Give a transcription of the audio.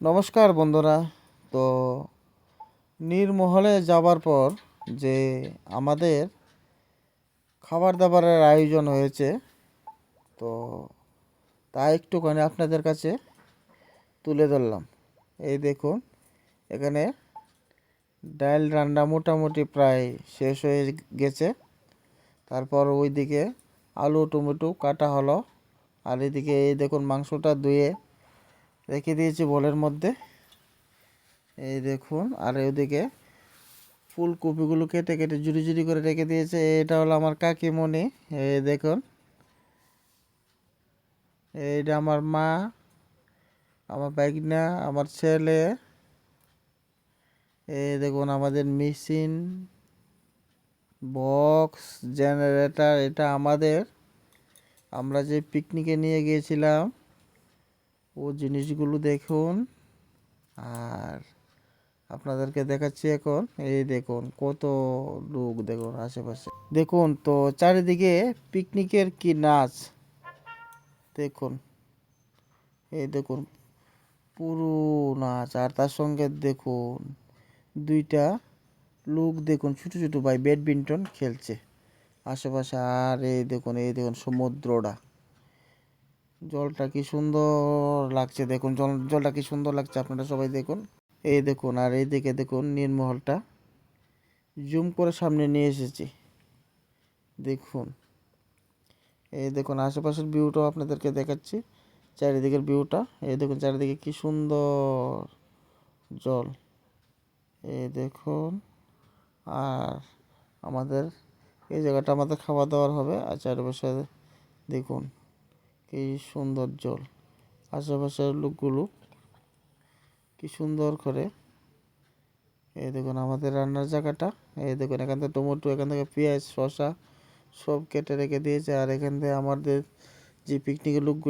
নমস্কার বন্ধুরা। তো নীরমহলে যাবার পর যে আমাদের খাবার দাবারের আয়োজন হয়েছে, তো তা একটুখানি আপনাদের কাছে তুলে ধরলাম। এই দেখুন, এখানে ডাল রান্না মোটামুটি প্রায় শেষ হয়ে গেছে। তারপর ওইদিকে আলু টমেটো কাটা হলো, আর এদিকে এই দেখুন মাংসটা ধুয়ে রেখে দিয়েছি বলের মধ্যে। এই দেখুন, আর ওইদিকে ফুলকপিগুলো কেটে কেটে জুড়ি জুড়ি করে রেখে দিয়েছে। এটা হলো আমার কাকিমণি। এই দেখুন, এইটা আমার মা, আমার বাইকনা আমার ছেলে। এই দেখুন, আমাদের মেশিন, বক্স, জেনারেটর, এটা আমাদের। আমরা যে পিকনিকে নিয়ে গিয়েছিলাম ও জিনিসগুলো দেখুন। আর আপনাদেরকে দেখাচ্ছি এখন, এই দেখুন কত লোক দেখুন আশেপাশে। দেখুন তো চারিদিকে পিকনিকের কি নাচ। দেখুন, এই দেখুন পুরো নাচ। আর তার সঙ্গে দেখুন দুইটা লোক দেখুন, ছোটো ছোটো ভাই ব্যাডমিন্টন খেলছে আশেপাশে। আর এই দেখুন এই দেখুন সমুদ্রটা। জলটা কি সুন্দর লাগছে দেখুন, জল, জলটা কি সুন্দর লাগছে আপনারা সবাই দেখুন। এই দেখুন, আর এই দিকে দেখুন নীরমহলটা জুম করে সামনে নিয়ে এসেছি। দেখুন। এই দেখুন, আশেপাশের ভিউটাও আপনাদেরকে দেখাচ্ছি। চারিদিকের ভিউটা। এই দেখুন, চারিদিকে কি সুন্দর জল। এই দেখুন, আর আমাদের, এই জায়গাটা আমাদের খাওয়া দাওয়ার হবে। আর চারিপাশে দেখুন। কি সুন্দর জল। আশেপাশের লোকগুলো কি সুন্দর করে। এই দেখুন আমাদের রান্নার জায়গাটা। এই দেখুন এখান থেকে টমেটো, এখান থেকে পেঁয়াজ, শসা সব কেটে রেখে দিয়েছে। আর এখান থেকে আমাদের যে পিকনিকের লোকগুলো